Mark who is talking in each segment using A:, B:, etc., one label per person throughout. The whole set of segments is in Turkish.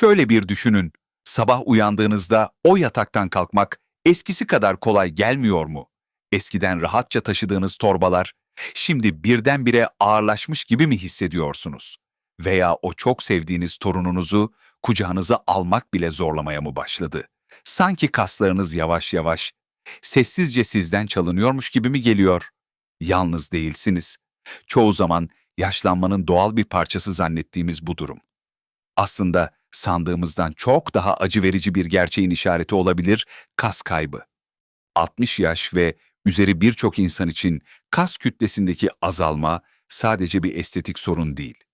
A: Şöyle bir düşünün. Sabah uyandığınızda o yataktan kalkmak eskisi kadar kolay gelmiyor mu? Eskiden rahatça taşıdığınız torbalar şimdi birdenbire ağırlaşmış gibi mi hissediyorsunuz? Veya o çok sevdiğiniz torununuzu kucağınıza almak bile zorlamaya mı başladı? Sanki kaslarınız yavaş yavaş, sessizce sizden çalınıyormuş gibi mi geliyor? Yalnız değilsiniz. Çoğu zaman yaşlanmanın doğal bir parçası zannettiğimiz bu durum. Aslında sandığımızdan çok daha acı verici bir gerçeğin işareti olabilir kas kaybı. 60 yaş ve üzeri birçok insan için kas kütlesindeki azalma sadece bir estetik sorun değil.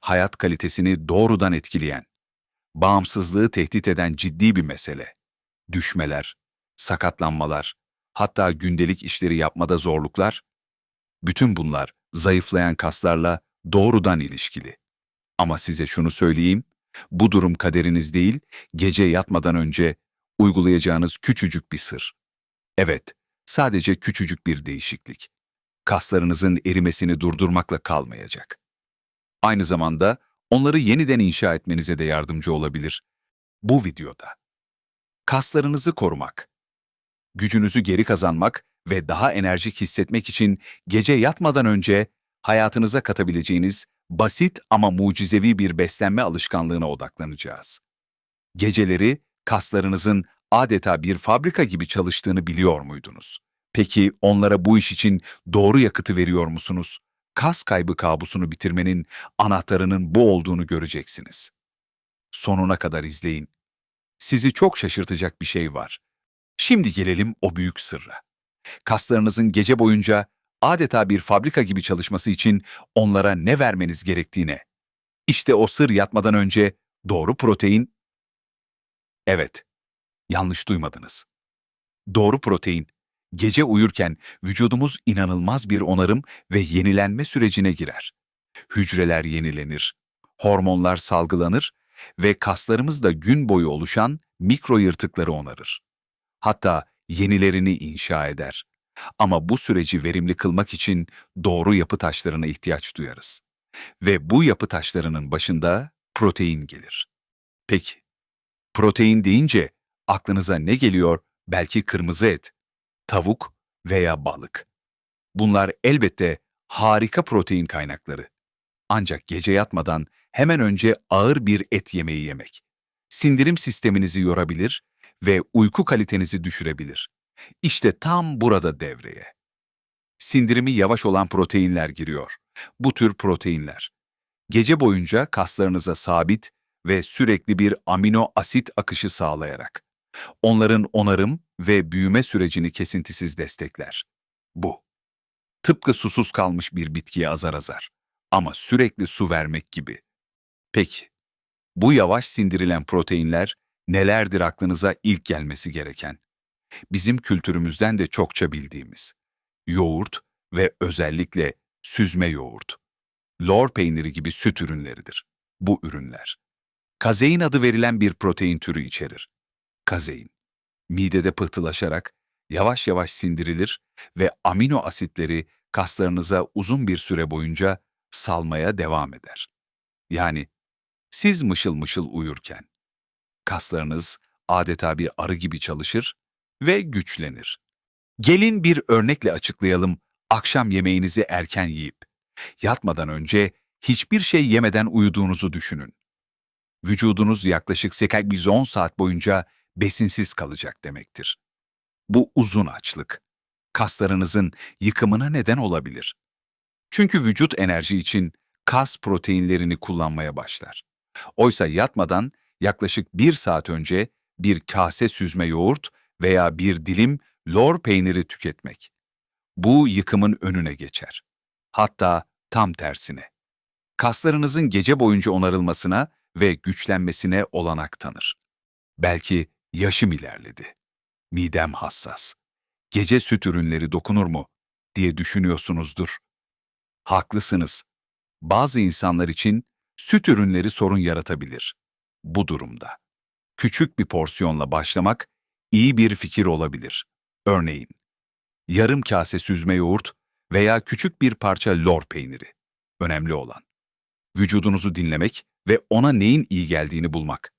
A: Hayat kalitesini doğrudan etkileyen, bağımsızlığı tehdit eden ciddi bir mesele. Düşmeler, sakatlanmalar, hatta gündelik işleri yapmada zorluklar, bütün bunlar zayıflayan kaslarla doğrudan ilişkili. Ama size şunu söyleyeyim, bu durum kaderiniz değil, gece yatmadan önce uygulayacağınız küçücük bir sır. Evet, sadece küçücük bir değişiklik. Kaslarınızın erimesini durdurmakla kalmayacak. Aynı zamanda onları yeniden inşa etmenize de yardımcı olabilir. Bu videoda. Kaslarınızı korumak. Gücünüzü geri kazanmak ve daha enerjik hissetmek için gece yatmadan önce hayatınıza katabileceğiniz basit ama mucizevi bir beslenme alışkanlığına odaklanacağız. Geceleri kaslarınızın adeta bir fabrika gibi çalıştığını biliyor muydunuz? Peki onlara bu iş için doğru yakıtı veriyor musunuz? Kas kaybı kabusunu bitirmenin anahtarının bu olduğunu göreceksiniz. Sonuna kadar izleyin. Sizi çok şaşırtacak bir şey var. Şimdi gelelim o büyük sırra. Kaslarınızın gece boyunca adeta bir fabrika gibi çalışması için onlara ne vermeniz gerektiğine. İşte o sır yatmadan önce doğru protein... Evet, yanlış duymadınız. Doğru protein, gece uyurken vücudumuz inanılmaz bir onarım ve yenilenme sürecine girer. Hücreler yenilenir, hormonlar salgılanır ve kaslarımız da gün boyu oluşan mikro yırtıkları onarır. Hatta yenilerini inşa eder. Ama bu süreci verimli kılmak için doğru yapı taşlarına ihtiyaç duyarız. Ve bu yapı taşlarının başında protein gelir. Peki, protein deyince aklınıza ne geliyor? Belki kırmızı et, tavuk veya balık. Bunlar elbette harika protein kaynakları. Ancak gece yatmadan hemen önce ağır bir et yemeği yemek. Sindirim sisteminizi yorabilir ve uyku kalitenizi düşürebilir. İşte tam burada devreye. Sindirimi yavaş olan proteinler giriyor. Bu tür proteinler. Gece boyunca kaslarınıza sabit ve sürekli bir amino asit akışı sağlayarak. Onların onarım ve büyüme sürecini kesintisiz destekler. Bu. Tıpkı susuz kalmış bir bitkiye azar azar. Ama sürekli su vermek gibi. Peki, bu yavaş sindirilen proteinler nelerdir aklınıza ilk gelmesi gereken? Bizim kültürümüzden de çokça bildiğimiz. Yoğurt ve özellikle süzme yoğurt. Lor peyniri gibi süt ürünleridir. Bu ürünler. Kazein adı verilen bir protein türü içerir. Kazein, midede pıhtılaşarak yavaş yavaş sindirilir ve amino asitleri kaslarınıza uzun bir süre boyunca salmaya devam eder. Yani siz mışıl mışıl uyurken, kaslarınız adeta bir arı gibi çalışır ve güçlenir. Gelin bir örnekle açıklayalım akşam yemeğinizi erken yiyip, yatmadan önce hiçbir şey yemeden uyuduğunuzu düşünün. Vücudunuz yaklaşık 8-10 saat boyunca besinsiz kalacak demektir. Bu uzun açlık, kaslarınızın yıkımına neden olabilir. Çünkü vücut enerji için kas proteinlerini kullanmaya başlar. Oysa yatmadan yaklaşık bir saat önce bir kase süzme yoğurt veya bir dilim lor peyniri tüketmek. Bu yıkımın önüne geçer. Hatta tam tersine. Kaslarınızın gece boyunca onarılmasına ve güçlenmesine olanak tanır. Belki yaşım ilerledi. Midem hassas. Gece süt ürünleri dokunur mu diye düşünüyorsunuzdur. Haklısınız. Bazı insanlar için süt ürünleri sorun yaratabilir. Bu durumda küçük bir porsiyonla başlamak iyi bir fikir olabilir. Örneğin, yarım kase süzme yoğurt veya küçük bir parça lor peyniri. Önemli olan. Vücudunuzu dinlemek ve ona neyin iyi geldiğini bulmak.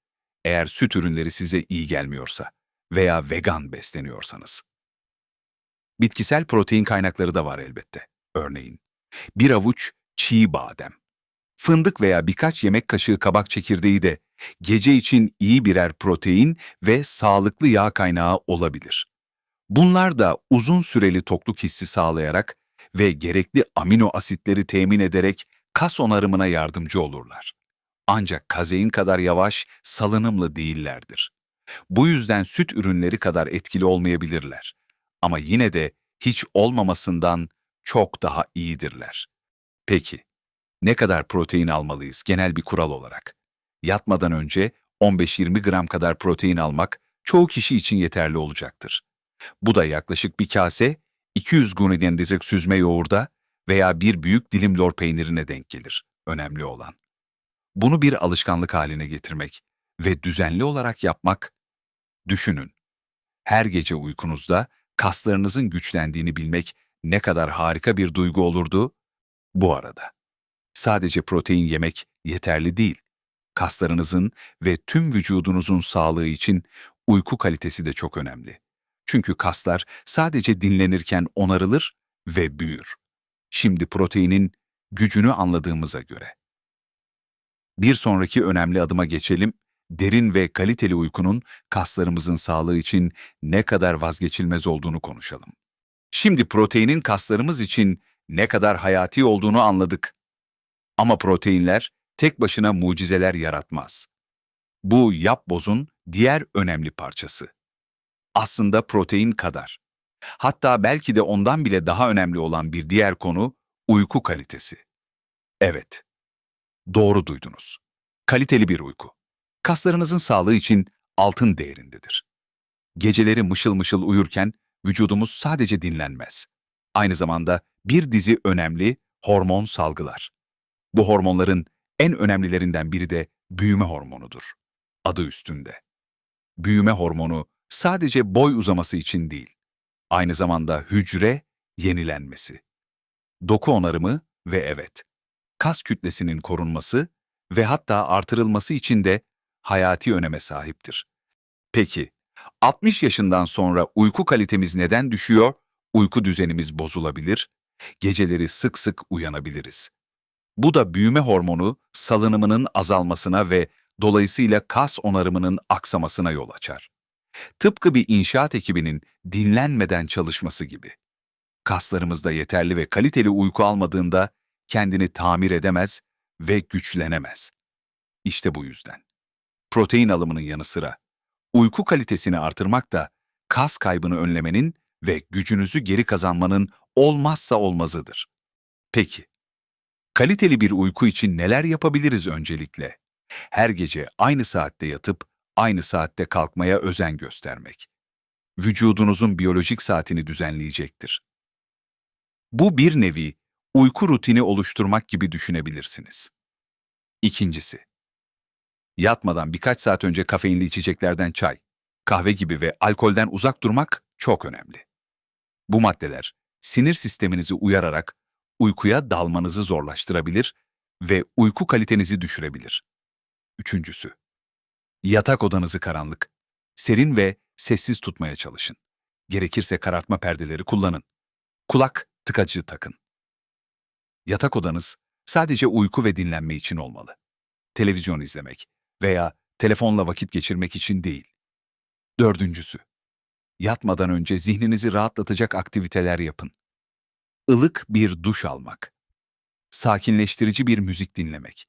A: eğer süt ürünleri size iyi gelmiyorsa veya vegan besleniyorsanız. Bitkisel protein kaynakları da var elbette. Örneğin bir avuç çiğ badem, fındık veya birkaç yemek kaşığı kabak çekirdeği de gece için iyi birer protein ve sağlıklı yağ kaynağı olabilir. Bunlar da uzun süreli tokluk hissi sağlayarak ve gerekli amino asitleri temin ederek kas onarımına yardımcı olurlar. Ancak kazein kadar yavaş, salınımlı değillerdir. Bu yüzden süt ürünleri kadar etkili olmayabilirler. Ama yine de hiç olmamasından çok daha iyidirler. Peki, ne kadar protein almalıyız genel bir kural olarak? Yatmadan önce 15-20 gram kadar protein almak çoğu kişi için yeterli olacaktır. Bu da yaklaşık bir kase 200 gram süzme yoğurda veya bir büyük dilim lor peynirine denk gelir. Önemli olan. Bunu bir alışkanlık haline getirmek ve düzenli olarak yapmak, düşünün. Her gece uykunuzda kaslarınızın güçlendiğini bilmek ne kadar harika bir duygu olurdu bu arada. Sadece protein yemek yeterli değil. Kaslarınızın ve tüm vücudunuzun sağlığı için uyku kalitesi de çok önemli. Çünkü kaslar sadece dinlenirken onarılır ve büyür. Şimdi proteinin gücünü anladığımıza göre. Bir sonraki önemli adıma geçelim. Derin ve kaliteli uykunun kaslarımızın sağlığı için ne kadar vazgeçilmez olduğunu konuşalım. Şimdi proteinin kaslarımız için ne kadar hayati olduğunu anladık. Ama proteinler tek başına mucizeler yaratmaz. Bu yapbozun diğer önemli parçası. Aslında protein kadar. Hatta belki de ondan bile daha önemli olan bir diğer konu uyku kalitesi. Evet, doğru duydunuz. Kaliteli bir uyku. Kaslarınızın sağlığı için altın değerindedir. Geceleri mışıl mışıl uyurken vücudumuz sadece dinlenmez. Aynı zamanda bir dizi önemli hormon salgılar. Bu hormonların en önemlilerinden biri de büyüme hormonudur. Adı üstünde. Büyüme hormonu sadece boy uzaması için değil, aynı zamanda hücre yenilenmesi, doku onarımı ve evet, kas kütlesinin korunması ve hatta artırılması için de hayati öneme sahiptir. Peki, 60 yaşından sonra uyku kalitemiz neden düşüyor? Uyku düzenimiz bozulabilir, geceleri sık sık uyanabiliriz. Bu da büyüme hormonu salınımının azalmasına ve dolayısıyla kas onarımının aksamasına yol açar. Tıpkı bir inşaat ekibinin dinlenmeden çalışması gibi. Kaslarımızda yeterli ve kaliteli uyku almadığında kendini tamir edemez ve güçlenemez. İşte bu yüzden. Protein alımının yanı sıra uyku kalitesini artırmak da kas kaybını önlemenin ve gücünüzü geri kazanmanın olmazsa olmazıdır. Peki, kaliteli bir uyku için neler yapabiliriz öncelikle? Her gece aynı saatte yatıp aynı saatte kalkmaya özen göstermek. Vücudunuzun biyolojik saatini düzenleyecektir. Bu bir nevi uyku rutini oluşturmak gibi düşünebilirsiniz. İkincisi, yatmadan birkaç saat önce kafeinli içeceklerden çay, kahve gibi ve alkolden uzak durmak çok önemli. Bu maddeler sinir sisteminizi uyararak uykuya dalmanızı zorlaştırabilir ve uyku kalitenizi düşürebilir. Üçüncüsü, yatak odanızı karanlık, serin ve sessiz tutmaya çalışın. Gerekirse karartma perdeleri kullanın. Kulak tıkacı takın. Yatak odanız sadece uyku ve dinlenme için olmalı. Televizyon izlemek veya telefonla vakit geçirmek için değil. Dördüncüsü, yatmadan önce zihninizi rahatlatacak aktiviteler yapın. Ilık bir duş almak, sakinleştirici bir müzik dinlemek,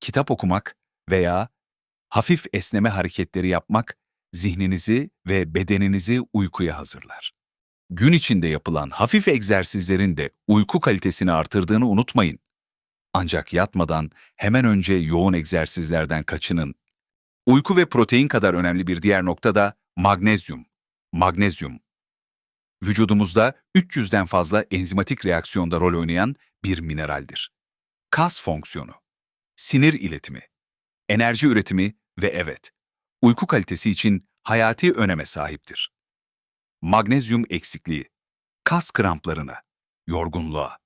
A: kitap okumak veya hafif esneme hareketleri yapmak zihninizi ve bedeninizi uykuya hazırlar. Gün içinde yapılan hafif egzersizlerin de uyku kalitesini artırdığını unutmayın. Ancak yatmadan hemen önce yoğun egzersizlerden kaçının. Uyku ve protein kadar önemli bir diğer nokta da magnezyum. Magnezyum. Vücudumuzda 300'den fazla enzimatik reaksiyonda rol oynayan bir mineraldir. Kas fonksiyonu, sinir iletimi, enerji üretimi ve evet, uyku kalitesi için hayati öneme sahiptir. Magnezyum eksikliği, kas kramplarına, yorgunluğa,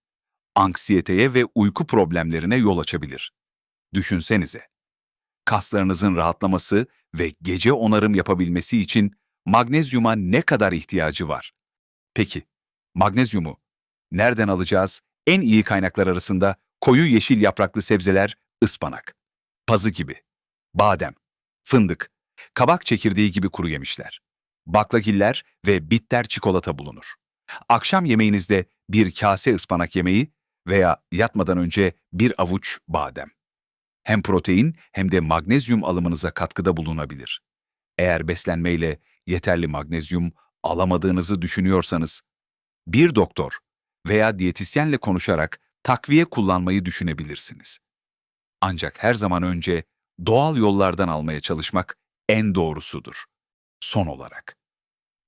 A: anksiyeteye ve uyku problemlerine yol açabilir. Düşünsenize, kaslarınızın rahatlaması ve gece onarım yapabilmesi için magnezyuma ne kadar ihtiyacı var? Peki, magnezyumu nereden alacağız? En iyi kaynaklar arasında koyu yeşil yapraklı sebzeler ıspanak, pazı gibi, badem, fındık, kabak çekirdeği gibi kuru yemişler, baklagiller ve bitter çikolata bulunur. Akşam yemeğinizde bir kase ıspanak yemeği veya yatmadan önce bir avuç badem. Hem protein hem de magnezyum alımınıza katkıda bulunabilir. Eğer beslenmeyle yeterli magnezyum alamadığınızı düşünüyorsanız, bir doktor veya diyetisyenle konuşarak takviye kullanmayı düşünebilirsiniz. Ancak her zaman önce doğal yollardan almaya çalışmak en doğrusudur. Son olarak,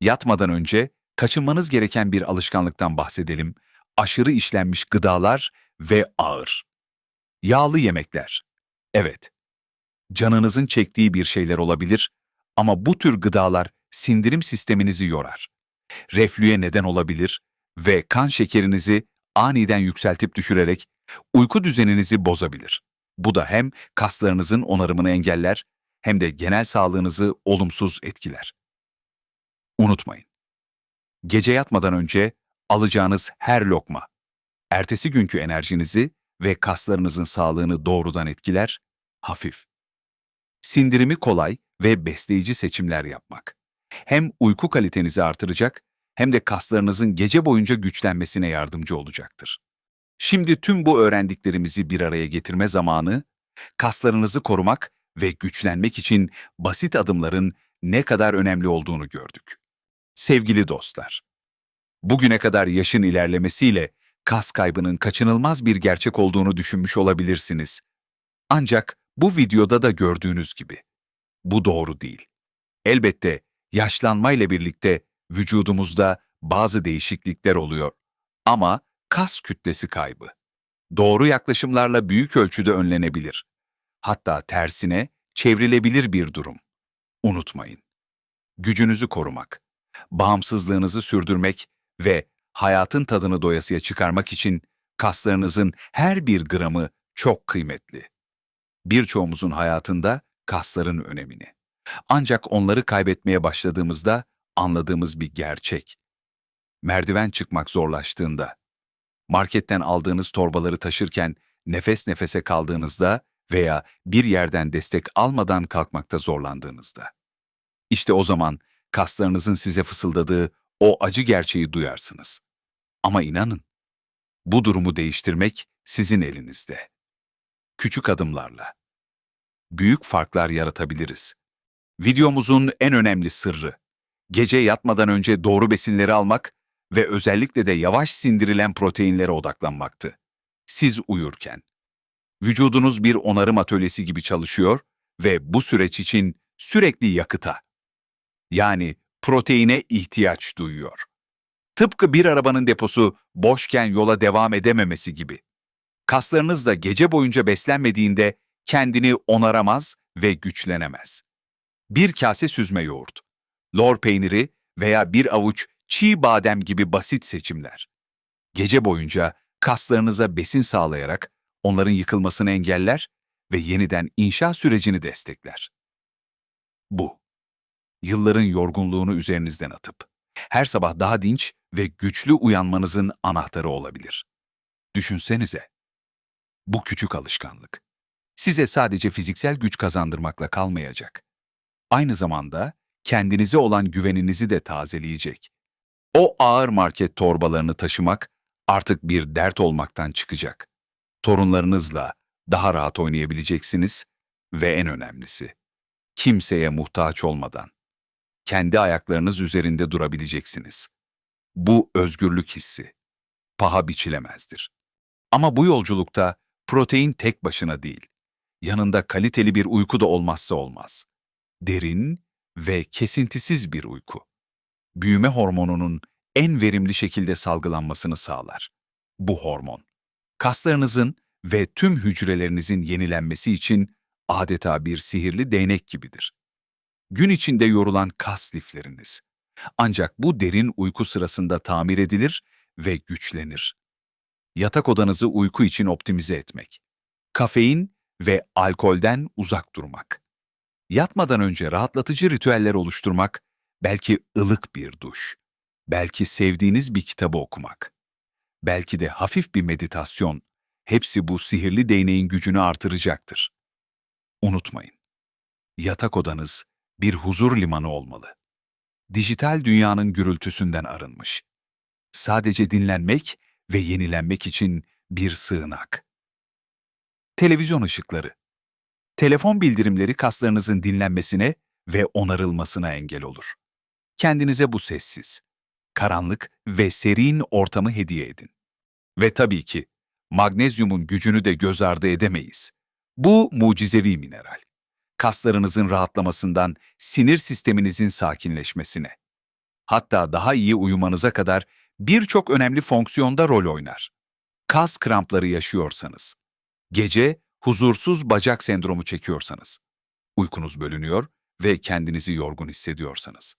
A: yatmadan önce kaçınmanız gereken bir alışkanlıktan bahsedelim. Aşırı işlenmiş gıdalar ve ağır. Yağlı yemekler. Evet, canınızın çektiği bir şeyler olabilir ama bu tür gıdalar sindirim sisteminizi yorar. Reflüye neden olabilir ve kan şekerinizi aniden yükseltip düşürerek uyku düzeninizi bozabilir. Bu da hem kaslarınızın onarımını engeller hem de genel sağlığınızı olumsuz etkiler. Unutmayın. Gece yatmadan önce alacağınız her lokma, ertesi günkü enerjinizi ve kaslarınızın sağlığını doğrudan etkiler, hafif. Sindirimi kolay ve besleyici seçimler yapmak. Hem uyku kalitenizi artıracak hem de kaslarınızın gece boyunca güçlenmesine yardımcı olacaktır. Şimdi tüm bu öğrendiklerimizi bir araya getirme zamanı, kaslarınızı korumak ve güçlenmek için basit adımların ne kadar önemli olduğunu gördük. Sevgili dostlar, bugüne kadar yaşın ilerlemesiyle kas kaybının kaçınılmaz bir gerçek olduğunu düşünmüş olabilirsiniz. Ancak bu videoda da gördüğünüz gibi bu doğru değil. Elbette yaşlanmayla birlikte vücudumuzda bazı değişiklikler oluyor ama kas kütlesi kaybı doğru yaklaşımlarla büyük ölçüde önlenebilir. Hatta tersine çevrilebilir bir durum. Unutmayın. Gücünüzü korumak, bağımsızlığınızı sürdürmek ve hayatın tadını doyasıya çıkarmak için kaslarınızın her bir gramı çok kıymetli. Birçoğumuzun hayatında kasların önemini. Ancak onları kaybetmeye başladığımızda anladığımız bir gerçek. Merdiven çıkmak zorlaştığında, marketten aldığınız torbaları taşırken nefes nefese kaldığınızda veya bir yerden destek almadan kalkmakta zorlandığınızda. İşte o zaman kaslarınızın size fısıldadığı o acı gerçeği duyarsınız. Ama inanın, bu durumu değiştirmek sizin elinizde. Küçük adımlarla. Büyük farklar yaratabiliriz. Videomuzun en önemli sırrı, gece yatmadan önce doğru besinleri almak ve özellikle de yavaş sindirilen proteinlere odaklanmaktı. Siz uyurken. Vücudunuz bir onarım atölyesi gibi çalışıyor ve bu süreç için sürekli yakıta, yani proteine ihtiyaç duyuyor. Tıpkı bir arabanın deposu boşken yola devam edememesi gibi. Kaslarınız da gece boyunca beslenmediğinde kendini onaramaz ve güçlenemez. Bir kase süzme yoğurt, lor peyniri veya bir avuç çiğ badem gibi basit seçimler. Gece boyunca kaslarınıza besin sağlayarak onların yıkılmasını engeller ve yeniden inşa sürecini destekler. Bu, yılların yorgunluğunu üzerinizden atıp, her sabah daha dinç ve güçlü uyanmanızın anahtarı olabilir. Düşünsenize, bu küçük alışkanlık size sadece fiziksel güç kazandırmakla kalmayacak. Aynı zamanda kendinize olan güveninizi de tazeleyecek. O ağır market torbalarını taşımak artık bir dert olmaktan çıkacak. Torunlarınızla daha rahat oynayabileceksiniz ve en önemlisi, kimseye muhtaç olmadan kendi ayaklarınız üzerinde durabileceksiniz. Bu özgürlük hissi paha biçilemezdir. Ama bu yolculukta protein tek başına değil, yanında kaliteli bir uyku da olmazsa olmaz. Derin ve kesintisiz bir uyku. Büyüme hormonunun en verimli şekilde salgılanmasını sağlar. Bu hormon, kaslarınızın ve tüm hücrelerinizin yenilenmesi için adeta bir sihirli değnek gibidir. Gün içinde yorulan kas lifleriniz. Ancak bu derin uyku sırasında tamir edilir ve güçlenir. Yatak odanızı uyku için optimize etmek. Kafein ve alkolden uzak durmak. Yatmadan önce rahatlatıcı ritüeller oluşturmak, belki ılık bir duş, belki sevdiğiniz bir kitabı okumak, belki de hafif bir meditasyon, hepsi bu sihirli değneğin gücünü artıracaktır. Unutmayın, yatak odanız bir huzur limanı olmalı. Dijital dünyanın gürültüsünden arınmış. Sadece dinlenmek ve yenilenmek için bir sığınak. Televizyon ışıkları. Telefon bildirimleri kaslarınızın dinlenmesine ve onarılmasına engel olur. Kendinize bu sessiz, karanlık ve serin ortamı hediye edin. Ve tabii ki magnezyumun gücünü de göz ardı edemeyiz. Bu mucizevi mineral. Kaslarınızın rahatlamasından sinir sisteminizin sakinleşmesine, hatta daha iyi uyumanıza kadar birçok önemli fonksiyonda rol oynar. Kas krampları yaşıyorsanız, gece huzursuz bacak sendromu çekiyorsanız, uykunuz bölünüyor ve kendinizi yorgun hissediyorsanız,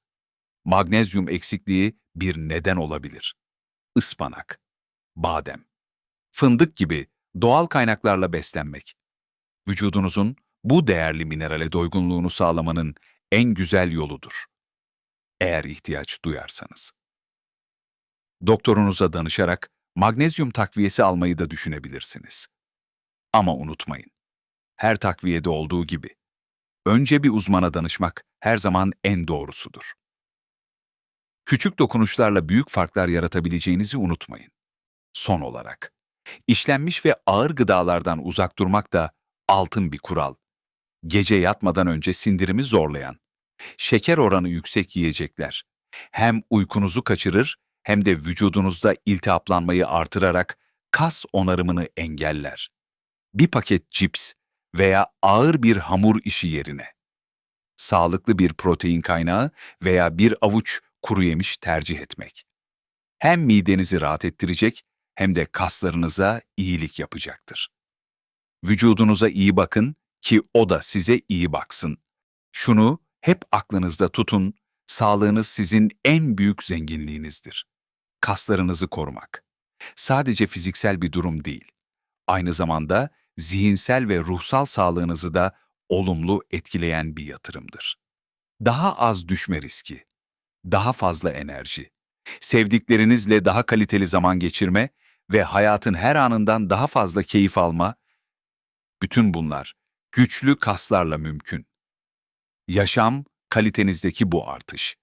A: magnezyum eksikliği bir neden olabilir. Ispanak, badem, fındık gibi doğal kaynaklarla beslenmek, vücudunuzun bu değerli minerale doygunluğunu sağlamanın en güzel yoludur. Eğer ihtiyaç duyarsanız. Doktorunuza danışarak magnezyum takviyesi almayı da düşünebilirsiniz. Ama unutmayın, her takviyede olduğu gibi, önce bir uzmana danışmak her zaman en doğrusudur. Küçük dokunuşlarla büyük farklar yaratabileceğinizi unutmayın. Son olarak, işlenmiş ve ağır gıdalardan uzak durmak da altın bir kural. Gece yatmadan önce sindirimi zorlayan, şeker oranı yüksek yiyecekler, hem uykunuzu kaçırır hem de vücudunuzda iltihaplanmayı artırarak kas onarımını engeller. Bir paket cips veya ağır bir hamur işi yerine sağlıklı bir protein kaynağı veya bir avuç kuru yemiş tercih etmek. Hem midenizi rahat ettirecek hem de kaslarınıza iyilik yapacaktır. Vücudunuza iyi bakın ki o da size iyi baksın. Şunu hep aklınızda tutun, sağlığınız sizin en büyük zenginliğinizdir. Kaslarınızı korumak. Sadece fiziksel bir durum değil. Aynı zamanda zihinsel ve ruhsal sağlığınızı da olumlu etkileyen bir yatırımdır. Daha az düşme riski, daha fazla enerji, sevdiklerinizle daha kaliteli zaman geçirme ve hayatın her anından daha fazla keyif alma, bütün bunlar güçlü kaslarla mümkün. Yaşam kalitenizdeki bu artış.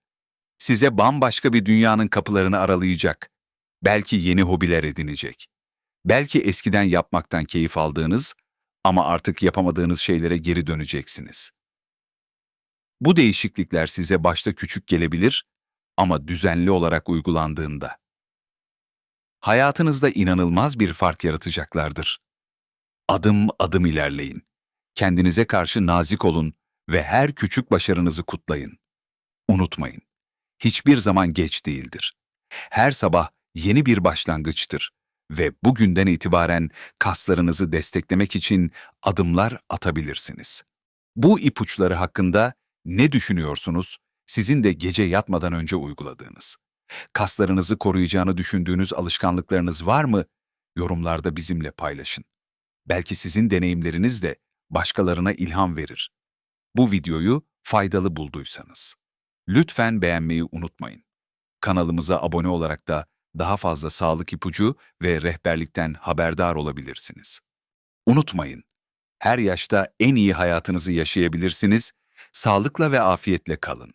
A: Size bambaşka bir dünyanın kapılarını aralayacak. Belki yeni hobiler edinecek. Belki eskiden yapmaktan keyif aldığınız ama artık yapamadığınız şeylere geri döneceksiniz. Bu değişiklikler size başta küçük gelebilir ama düzenli olarak uygulandığında hayatınızda inanılmaz bir fark yaratacaklardır. Adım adım ilerleyin. Kendinize karşı nazik olun ve her küçük başarınızı kutlayın. Unutmayın, hiçbir zaman geç değildir. Her sabah yeni bir başlangıçtır ve bugünden itibaren kaslarınızı desteklemek için adımlar atabilirsiniz. Bu ipuçları hakkında ne düşünüyorsunuz? Sizin de gece yatmadan önce uyguladığınız. Kaslarınızı koruyacağını düşündüğünüz alışkanlıklarınız var mı? Yorumlarda bizimle paylaşın. Belki sizin deneyimleriniz de başkalarına ilham verir. Bu videoyu faydalı bulduysanız. Lütfen beğenmeyi unutmayın. Kanalımıza abone olarak da daha fazla sağlık ipucu ve rehberlikten haberdar olabilirsiniz. Unutmayın, her yaşta en iyi hayatınızı yaşayabilirsiniz, sağlıkla ve afiyetle kalın.